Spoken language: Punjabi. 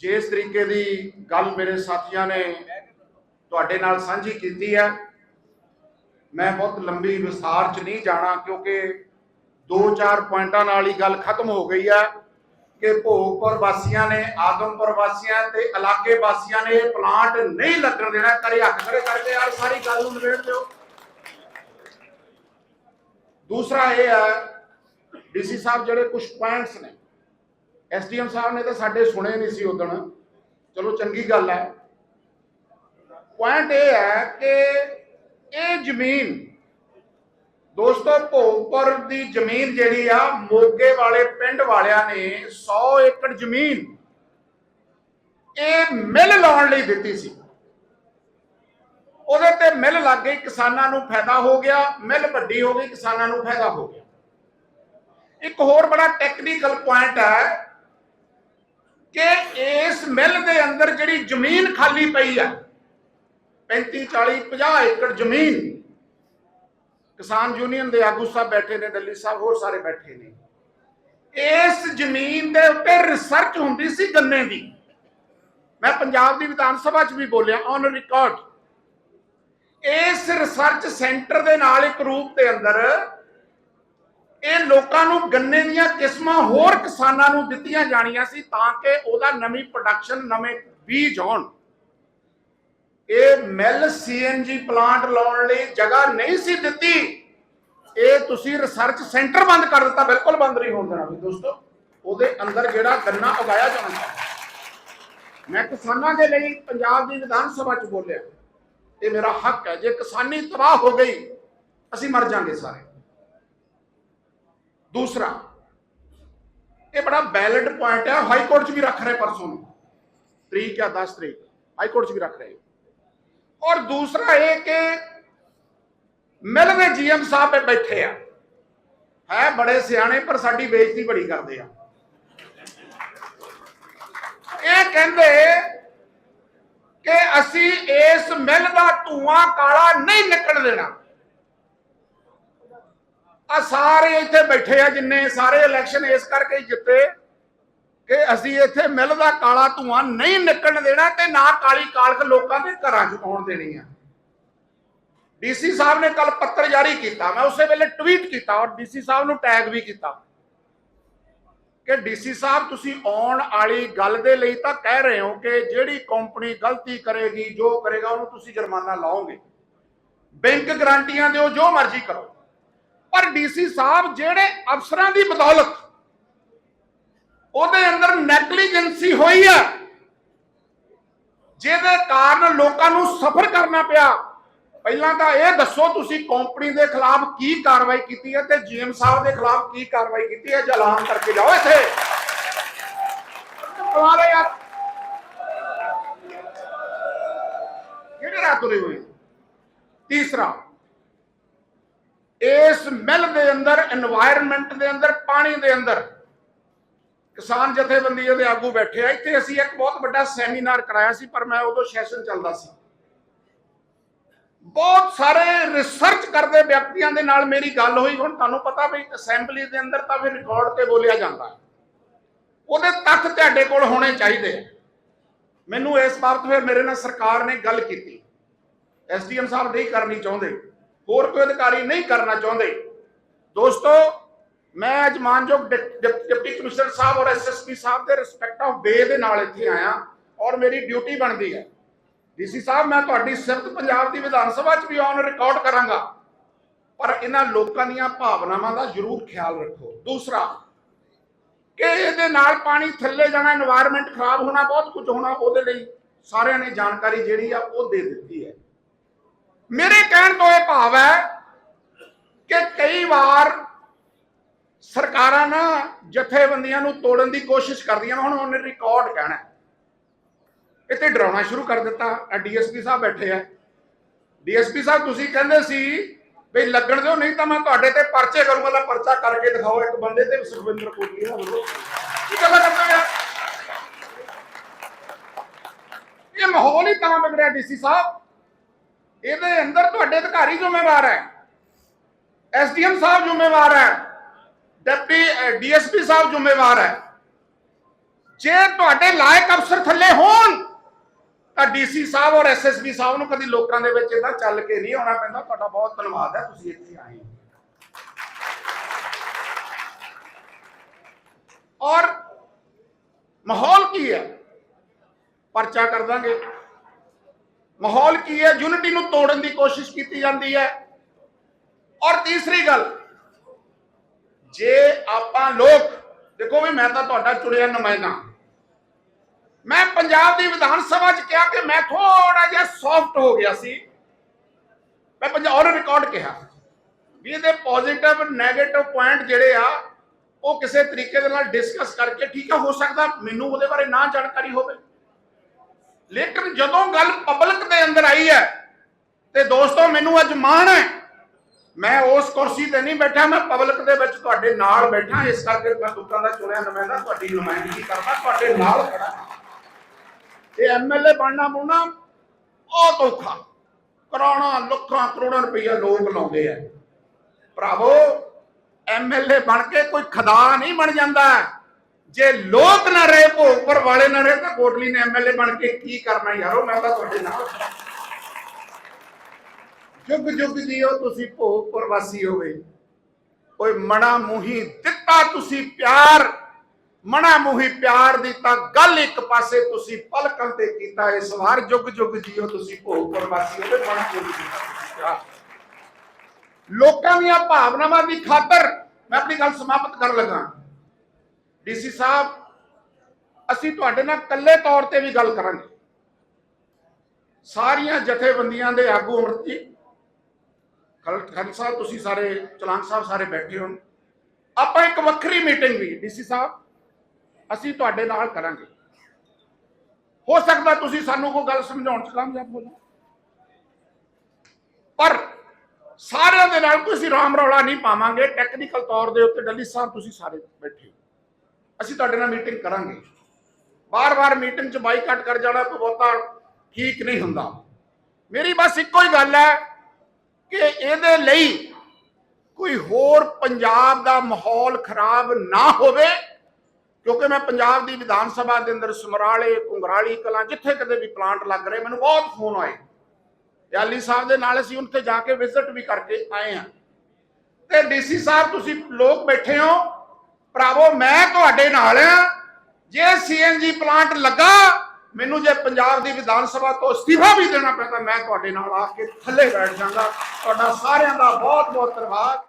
ਜਿਸ ਤਰੀਕੇ ਦੀ ਗੱਲ ਮੇਰੇ ਸਾਥੀਆਂ ਨੇ ਤੁਹਾਡੇ ਨਾਲ ਸਾਂਝੀ ਕੀਤੀ ਹੈ, ਮੈਂ ਬਹੁਤ ਲੰਬੀ ਵਿਸਥਾਰ ਚ ਨਹੀਂ ਜਾਣਾ ਕਿਉਂਕਿ ਦੋ ਚਾਰ ਪੁਆਇੰਟਾਂ ਨਾਲ ਹੀ ਗੱਲ ਖਤਮ ਹੋ ਗਈ ਹੈ ਕਿ ਭੋਗਪੁਰ ਵਾਸੀਆਂ ਨੇ ਆਦਮਪੁਰ ਵਾਸੀਆਂ ਤੇ ਇਲਾਕੇ ਵਾਸੀਆਂ ਨੇ ਇਹ ਪਲਾਂਟ ਨਹੀਂ ਲੱਗਣ ਦੇਣਾ ਕਰੇ ਹੱਥ ਖੜੇ ਕਰਕੇ ਯਾਰ ਸਾਰੀ ਗੱਲ ਨੂੰ ਨਿਬੇੜ ਦਿਓ। ਦੂਸਰਾ ਇਹ ਹੈ, ਡੀਸੀ ਸਾਹਿਬ ਜਿਹੜੇ ਕੁਝ ਪੁਆਇੰਟਸ ਨੇ ਐਸਡੀਐਮ ਸਾਹਿਬ ਨੇ ਤਾਂ ਸਾਡੇ ਸੁਣੇ ਨਹੀਂ ਸੀ ਉਦਣ ਚਲੋ ਚੰਗੀ ਗੱਲ ਹੈ। ਪੁਆਇੰਟ ਇਹ ਹੈ ਕਿ ਇਹ ਜ਼ਮੀਨ ਦੋਸਤੋ ਭੋਗਪੁਰ ਦੀ ਜ਼ਮੀਨ ਜਿਹੜੀ ਆ, ਮੋਗੇ ਵਾਲੇ ਪਿੰਡ ਵਾਲਿਆਂ ਨੇ 100 ਏਕੜ ਜ਼ਮੀਨ ਇਹ ਮਿਲ ਲਾਉਣ ਲਈ ਦਿੱਤੀ ਸੀ। ਉਹਦੇ ਤੇ ਮਿਲ ਲੱਗ ਗਈ, ਕਿਸਾਨਾਂ ਨੂੰ ਫਾਇਦਾ ਹੋ ਗਿਆ, ਮਿਲ ਵੱਡੀ ਹੋ ਗਈ, ਕਿਸਾਨਾਂ ਨੂੰ ਫਾਇਦਾ ਹੋ ਗਿਆ। ਇੱਕ ਹੋਰ ਬੜਾ ਟੈਕਨੀਕਲ ਪੁਆਇੰਟ ਹੈ ਇਸ ਮਿਲ ਦੇ ਅੰਦਰ ਜਿਹੜੀ ਜ਼ਮੀਨ ਖਾਲੀ ਪਈ ਹੈ 35 40 50 ਏਕੜ ਜ਼ਮੀਨ, ਕਿਸਾਨ ਯੂਨੀਅਨ ਦੇ ਆਗੂ ਸਾਹਿਬ ਬੈਠੇ ਨੇ ਦਿੱਲੀ ਸਾਹਿਬ ਹੋਰ ਸਾਰੇ ਬੈਠੇ ਨੇ। ਇਸ ਜ਼ਮੀਨ ਦੇ ਉੱਤੇ ਰਿਸਰਚ ਹੁੰਦੀ ਸੀ ਗੰਨੇ ਦੀ। ਮੈਂ ਪੰਜਾਬ ਦੀ ਵਿਧਾਨ ਸਭਾ 'ਚ ਵੀ ਬੋਲਿਆ ਔਨ ਰਿਕਾਰਡ ਇਸ ਰਿਸਰਚ ਸੈਂਟਰ ਦੇ ਨਾਲ ਇੱਕ ਰੂਪ ਦੇ ਅੰਦਰ ਇਹ ਲੋਕਾਂ ਨੂੰ ਗੰਨੇ ਦੀਆਂ ਕਿਸਮਾਂ ਹੋਰ ਕਿਸਾਨਾਂ ਨੂੰ ਦਿੱਤੀਆਂ ਜਾਣੀਆਂ ਸੀ ਤਾਂ ਕਿ ਉਹਦਾ ਨਵੀਂ ਪ੍ਰੋਡਕਸ਼ਨ ਨਵੇਂ ਬੀਜ ਆਉਣ ਇਹ ਮਿਲ ਸੀਐਨਜੀ ਪਲਾਂਟ ਲਾਉਣ ਲਈ ਜਗ੍ਹਾ ਨਹੀਂ ਸੀ ਦਿੱਤੀ। ਇਹ ਤੁਸੀਂ ਰਿਸਰਚ ਸੈਂਟਰ ਬੰਦ ਕਰ ਦਿੱਤਾ, ਬਿਲਕੁਲ ਬੰਦ ਨਹੀਂ ਹੋਣ ਦੇਣਾ ਵੀ ਦੋਸਤੋ। ਉਹਦੇ ਅੰਦਰ ਜਿਹੜਾ ਗੰਨਾ ਉਗਾਇਆ ਜਾਣਾ। ਚਾਹੀਦਾ ਮੈਂ ਕਿਸਾਨਾਂ ਦੇ ਲਈ ਪੰਜਾਬ ਦੀ ਵਿਧਾਨ ਸਭਾ 'ਚ ਬੋਲਿਆ। ਇਹ ਮੇਰਾ ਹੱਕ ਹੈ, ਜੇ ਕਿਸਾਨੀ ਤਬਾਹ ਹੋ ਗਈ, ਅਸੀਂ ਮਰ ਜਾਾਂਗੇ ਸਾਰੇ। ਦੂਸਰਾ, ਇਹ ਬੜਾ ਵੈਲਿਡ ਪੁਆਇੰਟ ਹੈ ਹਾਈ ਕੋਰਟ 'ਚ ਵੀ ਰੱਖ ਰਹੇ ਪਰਸੋਂ ਨੂੰ। ਤਰੀਕ ਹੈ 10 ਤਰੀਕ ਹਾਈ ਕੋਰਟ 'ਚ ਵੀ ਰੱਖ ਰਹੇ। ਔਰ ਦੂਸਰਾ ਇਹ ਕਿ ਮਿਲ ਦੇ ਜੀਐਮ ਸਾਹਿਬ ਬੈਠੇ ਆ। ਹੈ, ਬੜੇ ਸਿਆਣੇ, ਪਰ ਸਾਡੀ ਬੇਇੱਜ਼ਤੀ ਬੜੀ ਕਰਦੇ ਆ। ਇਹ ਕਹਿੰਦੇ ਕਿ ਅਸੀਂ ਇਸ ਮਿਲ ਦਾ ਧੂਆਂ ਕਾਲਾ ਨਹੀਂ ਨਿਕਲ ਦੇਣਾ। ਆ ਸਾਰੇ ਇੱਥੇ ਬੈਠੇ ਆ ਜਿੰਨੇ, ਸਾਰੇ ਇਲੈਕਸ਼ਨ ਇਸ ਕਰਕੇ ਜਿੱਤੇ ਕਿ ਅਸੀਂ ਇੱਥੇ ਮਿਲ ਦਾ ਕਾਲਾ ਧੂਆਂ ਨਹੀਂ ਨਿਕਲਣ ਦੇਣਾ ਤੇ ਨਾ ਕਾਲੀ ਕਾਲਖ ਲੋਕਾਂ ਦੇ ਘਰਾਂ 'ਚ ਪਾਉਣ ਦੇਣੀ ਆ। ਡੀਸੀ ਸਾਹਿਬ ਨੇ ਕੱਲ ਪੱਤਰ ਜਾਰੀ ਕੀਤਾ, ਮੈਂ ਉਸੇ ਵੇਲੇ ਟਵੀਟ ਕੀਤਾ ਔਰ ਡੀਸੀ ਸਾਹਿਬ ਨੂੰ ਟੈਗ ਵੀ ਕੀਤਾ ਕਿ ਡੀਸੀ ਸਾਹਿਬ ਤੁਸੀਂ ਆਉਣ ਵਾਲੀ ਗੱਲ ਦੇ ਲਈ ਤਾਂ ਕਹਿ ਰਹੇ ਹੋ ਕਿ ਜਿਹੜੀ ਕੰਪਨੀ ਗਲਤੀ ਕਰੇਗੀ, ਜੋ ਕਰੇਗਾ, ਉਹਨੂੰ ਤੁਸੀਂ ਜੁਰਮਾਨਾ ਲਾਓਗੇ। ਬੈਂਕ ਗਰੰਟੀਆਂ ਦਿਓ, ਜੋ ਮਰਜ਼ੀ ਕਰੋ। ਪਰ ਡੀਸੀ ਸਾਹਿਬ ਜਿਹੜੇ ਅਫਸਰਾਂ ਦੀ ਬਦੌਲਤ ਉਹਦੇ ਅੰਦਰ ਨੈਗਲੀਜੈਂਸੀ ਹੋਈ ਆ, ਜਿਹਦੇ ਕਾਰਨ ਲੋਕਾਂ ਨੂੰ ਸਫਰ ਕਰਨਾ ਪਿਆ। ਪਹਿਲਾਂ ਤਾਂ ਇਹ ਦੱਸੋ ਤੁਸੀਂ ਕੰਪਨੀ ਦੇ ਖਿਲਾਫ ਕੀ ਕਾਰਵਾਈ ਕੀਤੀ ਹੈ ਤੇ ਜੀਐਮ ਸਾਹਿਬ ਦੇ ਖਿਲਾਫ ਕੀ ਕਾਰਵਾਈ ਕੀਤੀ ਹੈ ਜਲਾਨ ਕਰਕੇ ਜਾਓ ਇੱਥੇ। ਕਮਾਲ ਯਾਰ। ਕਿਹੜੇ ਰਾਤ ਤੁਰੇ ਹੋਏ? ਤੀਸਰਾ। ਇਸ ਮਿਲ ਦੇ ਅੰਦਰ এনवायरमेंट ਦੇ ਅੰਦਰ, ਪਾਣੀ ਦੇ ਅੰਦਰ ਕਿਸਾਨ ਜਥੇਬੰਦੀਆਂ ਦੇ ਆਗੂ ਬੈਠੇ ਆ। ਇੱਥੇ ਅਸੀਂ ਇੱਕ ਬਹੁਤ ਵੱਡਾ ਸੈਮੀਨਾਰ ਕਰਾਇਆ ਸੀ, ਪਰ ਮੈਂ ਉਦੋਂ ਸੈਸ਼ਨ ਚੱਲਦਾ ਸੀ। ਬਹੁਤ ਸਾਰੇ ਰਿਸਰਚ ਕਰਦੇ ਵਿਅਕਤੀਆਂ ਦੇ ਨਾਲ ਮੇਰੀ ਗੱਲ ਹੋਈ। ਹੁਣ ਤੁਹਾਨੂੰ ਪਤਾ ਵੀ ਅਸੈਂਬਲੀ ਦੇ ਅੰਦਰ ਤਾਂ ਫਿਰ ਰਿਕਾਰਡ ਤੇ ਬੋਲਿਆ ਜਾਂਦਾ। ਉਹਦੇ ਤੱਥ ਤੁਹਾਡੇ ਕੋਲ ਹੋਣੇ ਚਾਹੀਦੇ ਮੈਨੂੰ ਇਸ ਬਾਬਤ ਫਿਰ ਮੇਰੇ ਨਾਲ ਸਰਕਾਰ ਨੇ ਗੱਲ ਕੀਤੀ। ਐਸਡੀਐਮ ਸਾਹਿਬ ਨਹੀਂ ਕਰਨੀ ਚਾਹੁੰਦੇ। ਹੋਰ ਕੋਈ ਅਧਿਕਾਰੀ ਨਹੀਂ ਕਰਨਾ ਚਾਹੁੰਦੇ। ਦੋਸਤੋ, ਮੈਂ ਅੱਜ ਮਾਨਯੋਗ ਡਿਪਟੀ ਕਮਿਸ਼ਨਰ ਸਾਹਿਬ ਔਰ ਐਸਐਸਪੀ ਸਾਹਿਬ ਦੇ ਰਿਸਪੈਕਟ ਆਫ ਵੇ ਦੇ ਨਾਲ ਇੱਥੇ ਆਇਆ ਔਰ ਮੇਰੀ ਡਿਊਟੀ ਬਣਦੀ ਹੈ। ਡੀਸੀ ਸਾਹਿਬ, ਮੈਂ ਤੁਹਾਡੀ ਸਿਫਤ ਪੰਜਾਬ ਦੀ ਵਿਧਾਨ ਸਭਾ 'ਚ ਵੀ ਔਨ ਰਿਕਾਰਡ ਕਰਾਂਗਾ। ਪਰ ਇਹਨਾਂ ਲੋਕਾਂ ਦੀਆਂ ਭਾਵਨਾਵਾਂ ਦਾ ਜ਼ਰੂਰ ਖਿਆਲ ਰੱਖੋ। ਦੂਸਰਾ, ਕਿ ਇਹਦੇ ਨਾਲ ਪਾਣੀ ਥੱਲੇ ਜਾਣਾ এনवायरमेंट ਖਰਾਬ ਹੋਣਾ, ਬਹੁਤ ਕੁਝ ਹੋਣਾ, ਉਹਦੇ ਲਈ ਸਾਰਿਆਂ ਨੇ ਜਾਣਕਾਰੀ ਜਿਹੜੀ ਆ ਉਹ ਦੇ ਦਿੱਤੀ ਹੈ। ਮੇਰੇ ਕਹਿਣ ਤੋਂ ਇਹ ਭਾਵ ਹੈ ਕਿ ਕਈ ਵਾਰ ਸਰਕਾਰਾਂ ਨਾ ਜਥੇਬੰਦੀਆਂ ਨੂੰ ਤੋੜਨ ਦੀ ਕੋਸ਼ਿਸ਼ ਕਰਦੀਆਂ ਹੁਣ ਉਹਨੇ ਰਿਕਾਰਡ ਕਹਿਣਾ ਇੱਥੇ ਡਰਾਉਣਾ ਸ਼ੁਰੂ ਕਰ ਦਿੱਤਾ। ਡੀਐਸਪੀ ਸਾਹਿਬ ਬੈਠੇ ਆ। ਡੀਐਸਪੀ ਸਾਹਿਬ, ਤੁਸੀਂ ਕਹਿੰਦੇ ਸੀ ਵੀ ਲੱਗਣ ਦਿਓ, ਨਹੀਂ ਤਾਂ ਮੈਂ ਤੁਹਾਡੇ ਤੇ ਪਰਚੇ ਕਰੂੰਗਾ ਲੈ ਪਰਚਾ ਕਰਕੇ ਦਿਖਾਓ ਇੱਕ ਬੰਦੇ ਤੇ, ਸੁਖਵਿੰਦਰ ਕੋਟਲੀ ਦਾ ਬੋਲੋ ਕੀ ਗੱਲਾਂ ਕਰਦੇ ਆ ਇਹ ਮਾਹੌਲ ਹੀ ਤਾਂ ਵਿਗੜਿਆ ਡੀਸੀ ਸਾਹਿਬ। ਇਹਦੇ ਅੰਦਰ ਤੁਹਾਡੇ ਅਧਿਕਾਰੀ ਜ਼ਿੰਮੇਵਾਰ ਹੈ। ਐਸਡੀਐਮ ਸਾਹਿਬ ਜ਼ਿੰਮੇਵਾਰ ਹੈ। ਡਿਪਟੀ ਡੀਐਸਪੀ ਸਾਹਿਬ ਜ਼ਿੰਮੇਵਾਰ ਹੈ। ਜੇ ਤੁਹਾਡੇ ਲਾਇਕ ਅਫਸਰ ਥੱਲੇ ਹੋਣ, ਤਾਂ ਡੀਸੀ ਸਾਹਿਬ ਔਰ ਐਸਐਸਪੀ ਸਾਹਿਬ ਨੂੰ ਕਦੀ ਲੋਕਾਂ ਦੇ ਵਿੱਚ ਇਹਦਾ ਚੱਲ ਕੇ ਨਹੀਂ ਆਉਣਾ ਪੈਂਦਾ। ਤੁਹਾਡਾ ਬਹੁਤ ਧੰਨਵਾਦ ਹੈ, ਤੁਸੀਂ ਇੱਥੇ ਆਏ ਔਰ ਮਾਹੌਲ ਕੀ ਹੈ? ਪਰਚਾ ਕਰ ਦਾਂਗੇ। ਮਾਹੌਲ ਕੀ ਹੈ? ਯੂਨਿਟੀ ਨੂੰ ਤੋੜਨ ਦੀ ਕੋਸ਼ਿਸ਼ ਕੀਤੀ ਜਾਂਦੀ ਹੈ। ਔਰ ਤੀਸਰੀ ਗੱਲ, ਜੇ ਆਪਾਂ ਲੋਕ, ਦੇਖੋ ਵੀ ਮੈਂ ਤਾਂ ਤੁਹਾਡਾ ਚੁਣਿਆ ਨੁਮਾਇੰਦਾ। ਮੈਂ ਪੰਜਾਬ ਦੀ ਵਿਧਾਨ ਸਭਾ 'ਚ ਕਿਹਾ ਕਿ ਮੈਂ ਥੋੜਾ ਜਿਹਾ ਸੌਫਟ ਹੋ ਗਿਆ ਸੀ। ਮੈਂ ਪੰਜਾਬ ਔਰ ਰਿਕਾਰਡ ਕਿਹਾ ਵੀ ਇਹਦੇ ਪੋਜ਼ਿਟਿਵ 네ਗੇਟਿਵ ਪੁਆਇੰਟ ਜਿਹੜੇ ਆ, ਉਹ ਕਿਸੇ ਤਰੀਕੇ ਦੇ ਨਾਲ ਡਿਸਕਸ ਕਰਕੇ ਠੀਕ ਆ, ਹੋ ਸਕਦਾ ਮੈਨੂੰ ਉਹਦੇ ਬਾਰੇ ਨਾ ਜਾਣਕਾਰੀ ਹੋਵੇ। ਲੇਕਿਨ ਜਦੋਂ ਗੱਲ ਪਬਲਿਕ ਦੇ ਅੰਦਰ ਆਈ ਹੈ, ਤੇ ਦੋਸਤੋ, ਮੈਨੂੰ ਅੱਜ ਮਾਣ ਹੈ। ਮੈਂ ਉਸ ਕੁਰਸੀ ਤੇ ਨਹੀਂ ਬੈਠਾ, ਮੈਂ ਪਬਲਿਕ ਦੇ ਵਿੱਚ ਤੁਹਾਡੇ ਨਾਲ ਬੈਠਾ। ਇਸ ਕਰਕੇ ਮੈਂ ਲੋਕਾਂ ਦਾ ਚੁਣਿਆ ਨੁਮਾਇੰਦਾ, ਤੁਹਾਡੀ ਨੁਮਾਇੰਦਗੀ ਕਰਦਾ, ਤੁਹਾਡੇ ਨਾਲ ਖੜਾ ਇਹ ਐਮਐਲਏ ਬਣਨਾ ਮੁਣਾ ਬਹੁਤ ਔਖਾ। ਕਰੋੜਾਂ, ਲੱਖਾਂ, ਕਰੋੜਾਂ ਰੁਪਈਆ ਲੋਕ ਲਾਉਂਦੇ ਆ। ਭਰਾਵੋ ਐਮਐਲਏ ਬਣ ਕੇ ਕੋਈ ਖਦਾ ਨਹੀਂ ਬਣ ਜਾਂਦਾ। ਜੇ ਲੋਕ ਨਾ ਰਹੇ ਭੋਗਪੁਰ ਵਾਲੇ ਨਾ ਰਹੇ, ਤਾਂ ਕੋਟਲੀ ਨੇ ਐਮਐਲਏ ਬਣ ਕੇ ਕੀ ਕਰਨਾ ਯਾਰੋ? ਮੈਂ ਤਾਂ ਤੁਹਾਡੇ ਨਾਲ। ਜੁਗ ਜੁਗ ਜੀਓ ਤੁਸੀਂ ਭੋਗਪੁਰ ਵਾਸੀ ਹੋਵੇ। ਓਏ ਮਣਾ ਮੂਹੀ ਦਿੱਤਾ ਤੁਸੀਂ ਪਿਆਰ। ਮਣਾ ਮੂਹੀ ਪਿਆਰ ਦੀ ਤਾਂ ਗੱਲ ਇੱਕ ਪਾਸੇ ਤੁਸੀਂ ਪਲਕਾਂ ਤੇ ਕੀਤਾ। ਇਸ ਵਾਰ ਜੁਗ ਜੁਗ ਜੀਓ ਤੁਸੀਂ ਭੋਗਪੁਰ ਵਾਸੀ ਹੋਵੇ, ਮਣਾ ਮੂਹੀ ਦਿੱਤਾ ਲੋਕਾਂ ਦੀਆਂ ਭਾਵਨਾਵਾਂ ਦੀ ਖਾਤਰ ਮੈਂ ਆਪਣੀ ਗੱਲ ਸਮਾਪਤ ਕਰਨ ਲੱਗਾ। ਡੀਸੀ ਸਾਹਿਬ, ਅਸੀਂ ਤੁਹਾਡੇ ਨਾਲ ਇਕੱਲੇ ਤੌਰ ਤੇ ਵੀ ਗੱਲ ਕਰਾਂਗੇ। ਸਾਰੀਆਂ ਜਥੇਬੰਦੀਆਂ ਦੇ ਆਗੂ ਅਮਰਤ ਜੀ, ਖਲ ਸਾਹਿਬ, ਤੁਸੀਂ ਸਾਰੇ ਚਲਾਂਗ ਸਾਹਿਬ ਸਾਰੇ ਬੈਠੇ ਹੋ ਆਪਾਂ ਇੱਕ ਵੱਖਰੀ ਮੀਟਿੰਗ ਵੀ, ਡੀਸੀ ਸਾਹਿਬ, ਅਸੀਂ ਤੁਹਾਡੇ ਨਾਲ ਕਰਾਂਗੇ। ਹੋ ਸਕਦਾ ਤੁਸੀਂ ਸਾਨੂੰ ਕੋਈ ਗੱਲ ਸਮਝਾਉਣ ਚ ਕਾਮਯਾਬ ਹੋ ਜਾਓ। ਪਰ ਸਾਰਿਆਂ ਦੇ ਨਾਲ ਕੋਈ ਅਸੀਂ ਰਾਮ ਰੌਲਾ ਨਹੀਂ ਪਾਵਾਂਗੇ। ਟੈਕਨੀਕਲ ਤੌਰ ਦੇ ਉੱਤੇ ਡੱਲੀ ਸਾਹਿਬ, ਤੁਸੀਂ ਸਾਰੇ ਬੈਠੇ ਹੋ। ਅਸੀਂ ਤੁਹਾਡੇ ਨਾਲ ਮੀਟਿੰਗ ਕਰਾਂਗੇ। ਬਾਰ-ਬਾਰ ਮੀਟਿੰਗ 'ਚ ਬਾਈਕਾਟ ਕਰ ਜਾਣਾ ਕੋਈ ਬਹੁਤਾ ਠੀਕ ਨਹੀਂ ਹੁੰਦਾ। ਮੇਰੀ ਬਸ ਇੱਕੋ ਹੀ ਗੱਲ ਹੈ ਕਿ ਇਹਦੇ ਲਈ ਕੋਈ ਹੋਰ ਪੰਜਾਬ ਦਾ ਮਾਹੌਲ ਖਰਾਬ ਨਾ ਹੋਵੇ, ਕਿਉਂਕਿ ਮੈਂ ਪੰਜਾਬ ਦੀ ਵਿਧਾਨ ਸਭਾ ਦੇ ਅੰਦਰ ਸਮਰਾਲੇ ਕੁੰਗਰਾਲੀ ਕਲਾਂ, ਜਿੱਥੇ ਕਦੇ ਵੀ ਪਲਾਂਟ ਲੱਗ ਰਹੇ, ਮੈਨੂੰ ਬਹੁਤ ਫੋਨ ਆਏ। ਯਾਲੀ ਸਾਹਿਬ ਦੇ ਨਾਲ ਅਸੀਂ ਉੱਥੇ ਜਾ ਕੇ ਵਿਜ਼ਿਟ ਵੀ ਕਰਕੇ ਆਏ ਆ ਤੇ ਡੀਸੀ ਸਾਹਿਬ, ਤੁਸੀਂ ਲੋਕ ਬੈਠੇ ਹੋ ਭਰਾਵੋ, ਮੈਂ ਤੁਹਾਡੇ ਨਾਲ ਆ ਜੇ ਸੀਐਨਜੀ ਪਲਾਂਟ ਲੱਗਾ, ਮੈਨੂੰ ਜੇ ਪੰਜਾਬ ਦੀ ਵਿਧਾਨ ਸਭਾ ਤੋਂ ਅਸਤੀਫਾ ਵੀ ਦੇਣਾ ਪੈਂਦਾ, ਮੈਂ ਤੁਹਾਡੇ ਨਾਲ ਆ ਕੇ ਥੱਲੇ ਬੈਠ ਜਾਵਾਂਗਾ ਤੁਹਾਡਾ ਸਾਰਿਆਂ ਦਾ ਬਹੁਤ ਬਹੁਤ ਧੰਨਵਾਦ।